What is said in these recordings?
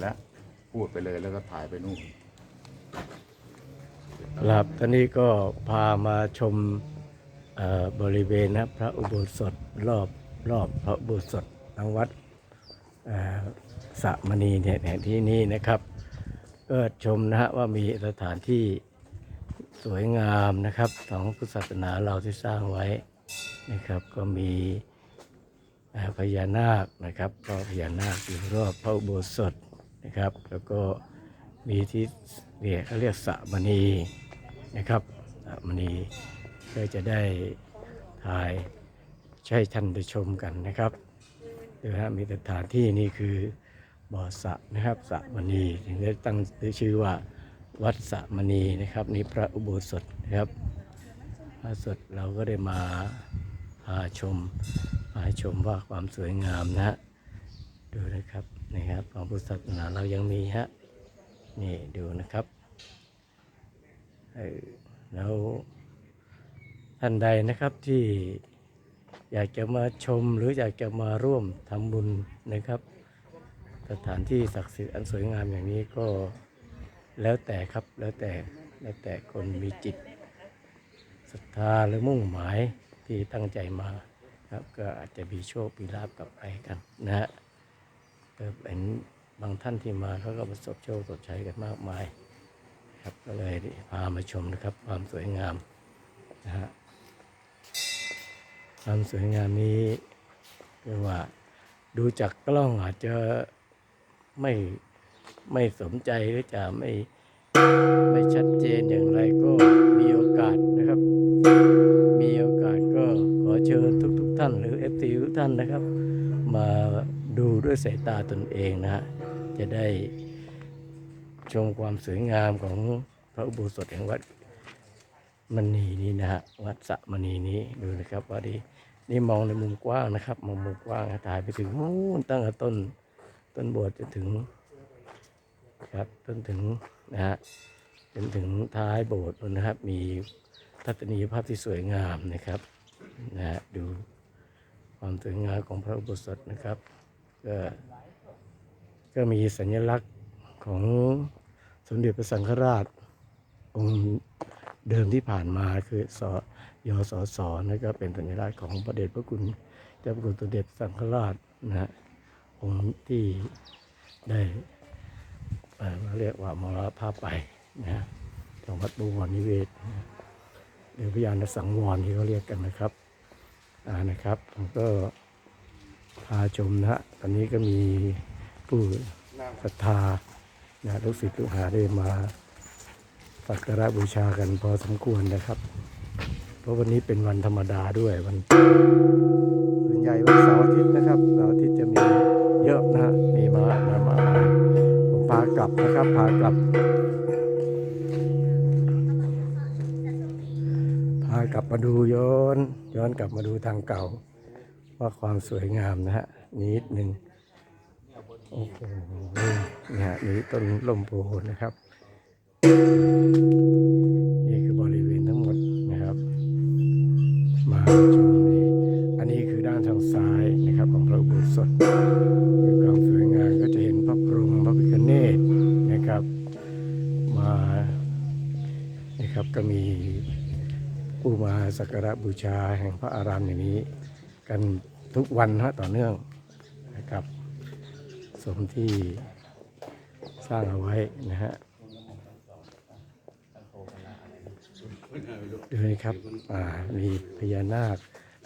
แล้ว พูดไปเลยแล้วก็ถ่ายไปนู่นครับตอนนี้ก็พามาชมบริเวณนะพระอุโบสถรอบรอบพระอุโบสถทางวัดสะมณีเนี่ยแห่งที่นี้นะครับ ก็ชมนะฮะว่ามีสถานที่สวยงามนะครับของพุทธศาสนาเราที่สร้างไว้นะครับ ก็มีพญานาคนะครับก็พญานาคอยู่รอบพระอุโบสถ นะครับ แล้วก็มีที่เรียกเขาเรียกสะมณีนะครับสะมณีก็จะได้ถ่ายใช้ท่านได้ชมกันนะครับดูนะฮะมีสถานที่นี่คือบ่อสระนะครับสะมณีถึงได้ตั้งชื่อว่าวัดสะมณีนะครับ นี่พระอุโบสถนะครับพระสดเราก็ได้มาพาชมพาชมว่าความสวยงามนะฮะ ดูนะครับนะครับของพุทธศาสนาเรายังมีฮะนี่ดูนะครับเออแล้วท่านใดนะครับที่อยากจะมาชมหรืออยากจะมาร่วมทำบุญนะครับ สถานที่ศักดิ์สิทธิ์อันสวยงามอย่างนี้ก็แล้วแต่ครับแล้วแต่แล้วแต่คนมีจิตศรัทธาหรือมุ่งหมายที่ตั้งใจมาครับก็อาจจะมีโชคมีลาบกลับไปกันนะฮะ ก็เป็นบางท่านที่มาเขาก็ประสบโชคประสบชัยกันมากมายครับก็เลยพามาชมนะครับ ความสวยงามนะฮะความสวยงามนี้เรียกว่าดูจากกล้องอาจจะไม่ไม่สมใจหรือจะไม่ไม่ชัดเจนอย่างไรก็มีโอกาสนะครับ มีโอกาสก็ขอเชิญทุกๆทท่านหรือเอฟซีทุกท่านนะครับ มา ดูด้วยสายตาตนเองนะฮะจะได้ชมความสวยงามของพระอุโบสถแห่งวัดมณีนี้นะฮะวัดสระมณีนี้ดูนะครับว่าดีนี่มองในมุมกว้างนะครับมองมุมกว้างถ่ายไปถึงนู่นตั้งแต่ต้นต้นโบสถ์จนถึงครับจนถึงนะฮะจนถึงท้ายโบสถ์นะครับ มีทัศนียภาพที่สวยงามนะครับนะฮะดูความสวยงามของพระอุโบสถนะครับ ก็ก็มีสัญลักษณ์ของสมเด็จพระสังฆราชองค์เดิมที่ผ่านมาคือสยสสนั่นก็เป็นสัญลักษณ์ของพระเดชพระคุณเจ้าพระคุณสมเด็จสังฆราชนะฮะองค์ที่ได้เอ่อเรียกว่ามรณภาพไปนะฮะของวัดบวรนิเวศนะหรือพยานสังวรที่เขาเรียกกันนะครับอ่านะครับผมก็ พาชมนะฮะตอนนี้ก็มีผู้ศรัทธานะลูกศิษย์ลูกหาได้มาสักการะบูชากันพอสมควรนะครับ เพราะวันนี้เป็นวันธรรมดาด้วยวันส่วนใหญ่วันเสาร์อาทิตย์นะครับเสาร์อาทิตย์จะมีเยอะนะฮะมีมามามามาผมพากลับนะครับพากลับ พากลับมาดูย้อน ย้อนกลับมาดูทางเก่า ว่าความสวยงามนะฮะนิดหนึ่งโอ้โหนี่ฮะนี่ต้นลมโพนะครับ นี่คือบริเวณทั้งหมดนะครับ มาชมนี่อันนี้คือด้านทางซ้ายนะครับของพระอุโบสถมีความสวยงามก็จะเห็นพระพรหมพระพิฆเนศนะครับ มานะครับก็มีผู้มาสักการะบูชาแห่งพระอารามอย่างนี้ กันทุกวันฮะต่อเนื่องนะครับ สมที่สร้างเอาไว้นะฮะดูนะครับอ่ามีพญานาค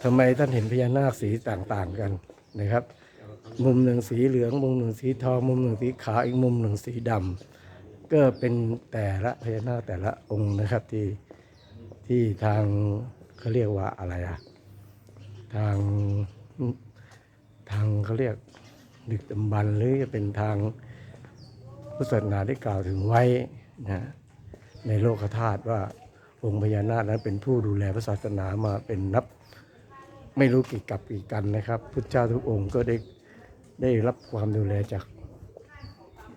ทำไมท่านเห็นพญานาคสีต่างๆกันนะครับ มุมหนึ่งสีเหลือง มุมหนึ่งสีทอง มุมหนึ่งสีขาวอีกมุมหนึ่งสีดำก็เป็นแต่ละพญานาคแต่ละองค์นะครับที่ที่ทางเขาเรียกว่าอะไรอะ ทางทางเขาเรียกดึกดำบรรหรือจะเป็นทางพุทธศาสนาได้กล่าวถึงไว้นะในโลกธาตุว่าองค์พญานาคนั้นเป็นผู้ดูแลพระศาสนามาเป็นนับไม่รู้กี่กับกี่กันนะครับ พุทธเจ้าทุกองค์ก็ได้ได้รับความดูแลจาก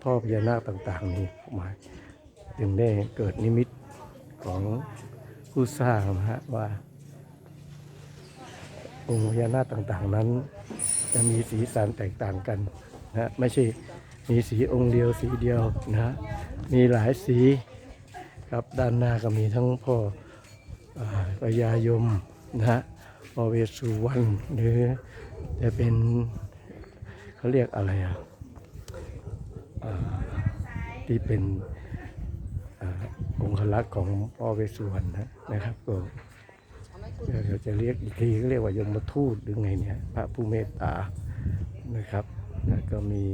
พ่อพญานาคต่าง ๆ นี้มาจึงได้เกิดนิมิตของผู้สร้างนะฮะว่า องค์พญานาคต่างๆนั้น จะมีสีสันแตกต่างกันนะไม่ใช่มีสีองค์เดียวสีเดียวนะมีหลายสีครับด้านหน้าก็มีทั้งพ่ออ่าพญายมนะฮะพ่อเวสุวรรณหรือจะเป็นเขาเรียกอะไรอะที่เป็นองค์ลักษณ์ของพ่อเวสุวรรณนะครับก็ เราจะเรียกอีกทีก็เรียกว่ายมทูตหรือไงเนี่ยพระผู้เมตตานะครับแล้วก็มี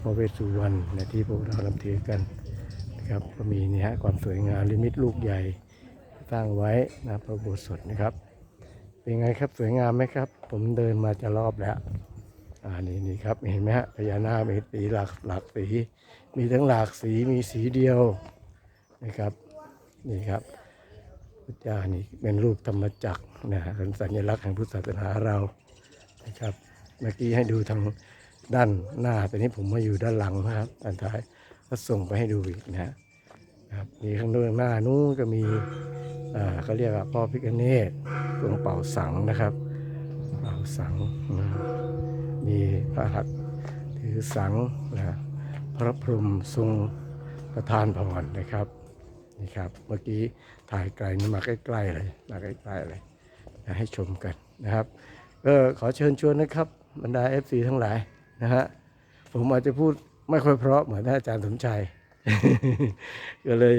พระเวสสุวรรณนะที่พวกเรานำถือกันนะครับก็มีเนี่ยฮะความสวยงามลิมิตลูกใหญ่สร้างไว้นะพระโบสถนะครับ เป็นไงครับสวยงามไหมครับ ผมเดินมาจะรอบแล้วอ่านี่นี่ครับเห็นไหมฮะพญานาคมีสีหลากหลากสี มีทั้งหลากสีมีสีเดียวนะครับนี่ครับ พุทธเจ้านี่เป็นรูปธรรมจักรนะฮะเป็นสัญลักษณ์แห่งพุทธศาสนาเรานะครับ เมื่อกี้ให้ดูทางด้านหน้าแต่นี้ผมมาอยู่ด้านหลังนะครับอันท้ายก็ส่งไปให้ดูอีกนะครับมีข้างด้านหน้านู้นก็มีอ่าเขาเรียกว่าพ่อพิฆเนศทรงเป่าสังนะครับ เป่าสังนะมีพระหัตถ์ถือสังนะพระพรหมทรงประทานพรนะครับ นี่ครับ เมื่อกี้ถ่ายไกลนี่มาใกล้ๆเลยมาใกล้ๆเลยนะให้ชมกันนะครับก็ขอเชิญชวนนะครับ บรรดา FC ทั้งหลายนะฮะผมอาจจะพูดไม่ค่อยเพราะเหมือนท่านอาจารย์สมชัยก็เลย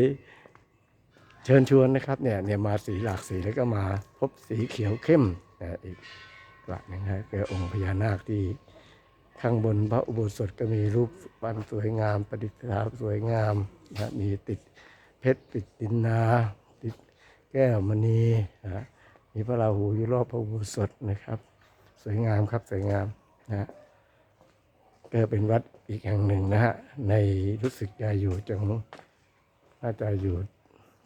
เชิญชวนนะครับเนี่ยเนี่ยมาสีหลากสีแล้วก็มาพบสีเขียวเข้มนะอีกกระนึงฮะคือองค์พญานาคที่ข้างบนพระอุโบสถก็มีรูปปั้นสวยงามประดิษฐานสวยงามนะมีติด เพชรติดดินนา ติดแก้วมณีนะฮะมีพระราหูอยู่รอบพระอุโบสถนะครับ สวยงามครับสวยงามนะฮะก็เป็นวัดอีกแห่งหนึ่งนะฮะในรู้สึกจะอยู่จังน่าจะอยู่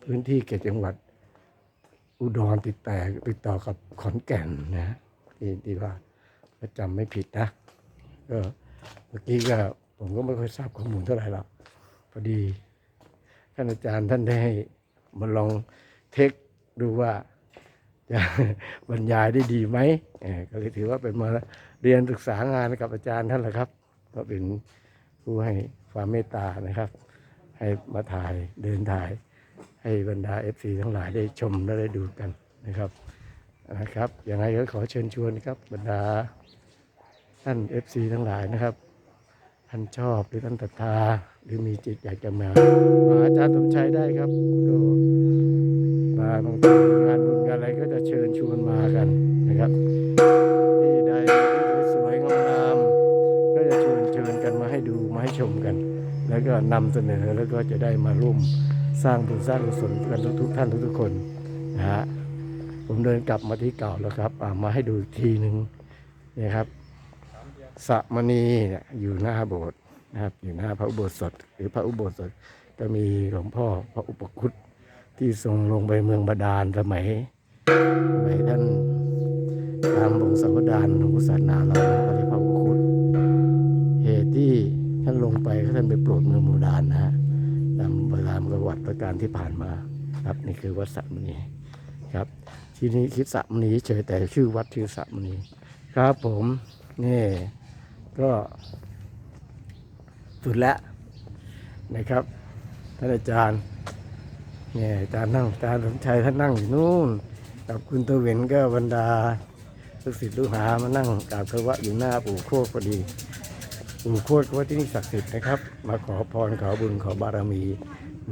พื้นที่เขตจังหวัด อุดรติดแต่ติดต่อกับขอนแก่นนะฮะที่ที่ว่าถ้าจำไม่ผิดนะก็เมื่อกี้ก็ผมก็ไม่ค่อยทราบข้อมูลเท่าไหร่หรอกพอดี ท่านอาจารย์ท่านได้มาลองเทคดูว่าจะบรรยายได้ดีไหมก็เลยถือว่าเป็นมาเรียนศึกษางานกับอาจารย์ท่านแหละครับ ก็เป็นผู้ให้ความเมตตานะครับ ให้มาถ่ายเดินถ่าย ให้บรรดาเอฟซีทั้งหลายได้ชมและได้ดูกันนะครับนะครับอยังไงก็ขอเชิญชวนครับบรรดาท่านเอฟซีทั้งหลายนะครับ ท่านชอบหรือท่านศรัทธา หรือมีจิตอยากจะมามาอาจารย์สมชัยได้ครับก็มาบางทีงานบุญงานอะไรก็จะเชิญชวนมากันนะครับ ที่ใดที่สวยงามก็จะเชิญเชิญกันมาให้ดูมาให้ชมกัน แล้วก็นำเสนอแล้วก็จะได้มาร่วมสร้างบุญสร้างกุศลกันทุกๆท่านทุกๆคนนะฮะผมเดินกลับมาที่เก่าแล้วครับามาให้ดูอีกทีหนึ่งเนี่ยครับสะมณีเนี่ยอยู่หน้าโบสถ์ นะครับอยู่หน้าพระอุโบสถ หรือพระอุโบสถก็มีหลวงพ่อพระอุปคุตที่ทรงลงไปเมืองบาดาลสมัยสมัยท่านตามวงศาวดารของพุทธศาสนาเรานะก็เรียกพระอุปคุตเหตุที่ท่านลงไปท่านไปโปรดเมืองบาดาลนะฮะตามเวลาประวัติประการที่ผ่านมาครับนี่คือวัดสระมณีครับ ที่นี้คิดสระมณีเฉยแต่ชื่อวัดชื่อสระมณีครับผมนี่ก็ สุดแล้วนะครับท่านอาจารย์เนี่ยอาจารย์นั่งอาจารย์สมชัยท่านนั่งอยู่นู่นกับคุณตะเวนก็บรรดาลูกศิษย์ลูกหามานั่งกราบคารวะอยู่หน้าปู่โคกพอดีปู่โคกว่าที่นี่ศักดิ์สิทธิ์นะครับ มาขอพรขอบุญขอบารมี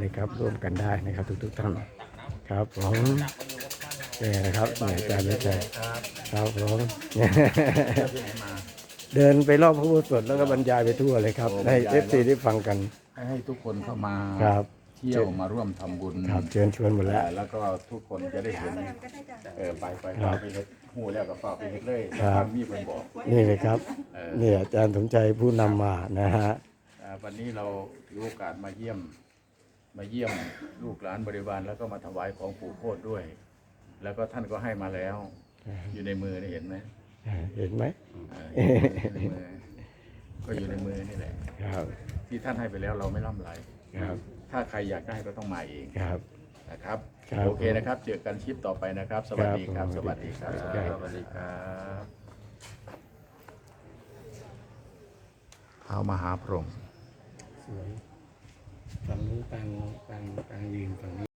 นะครับ ร่วมกันได้นะครับ ทุกๆท่านครับผมเนี่ยนะครับเนี่ยอาจารย์สมชัยครับผม เนี่ยเดินไปรอบพระอุโบสถแล้วก็บรรยายไปทั่วเลยครับ ให้เอฟซีได้ฟังกัน ให้ให้ทุกคนเข้ามาครับเที่ยวมาร่วมทำบุญครับเชิญชวนหมดแล้ว แล้วก็ทุกคนจะได้เห็นเออไปไปครับ ไปเฮ็ดหูแล้วก็ฝากไปเฮ็ดเลยครับมีคนบอกนี่เลยครับเออนี่อาจารย์สมใจผู้นำมานะฮะ อ่าวันนี้เราถือโอกาสมาเยี่ยม มาเยี่ยมลูกหลานบริวารแล้วก็มาถวายของปู่โคตรด้วย แล้วก็ท่านก็ให้มาแล้ว อยู่ในมือนี่เห็นไหม เห็นไหมอ่าอยู่ในมือก็อยู่ในมือนี่แหละครับ ที่ท่านให้ไปแล้วเราไม่ล่ำไรครับ ถ้าใครอยากได้ก็ต้องมาเองครับนะครับครับโอเคนะครับ เจอกันคลิปต่อไปนะครับ สวัสดีครับครับ สวัสดีครับครับสวัสดีครับท้ามหาพรหมสวยฝั่งนู้นกลางกลางกลางยืนฝั่งนี้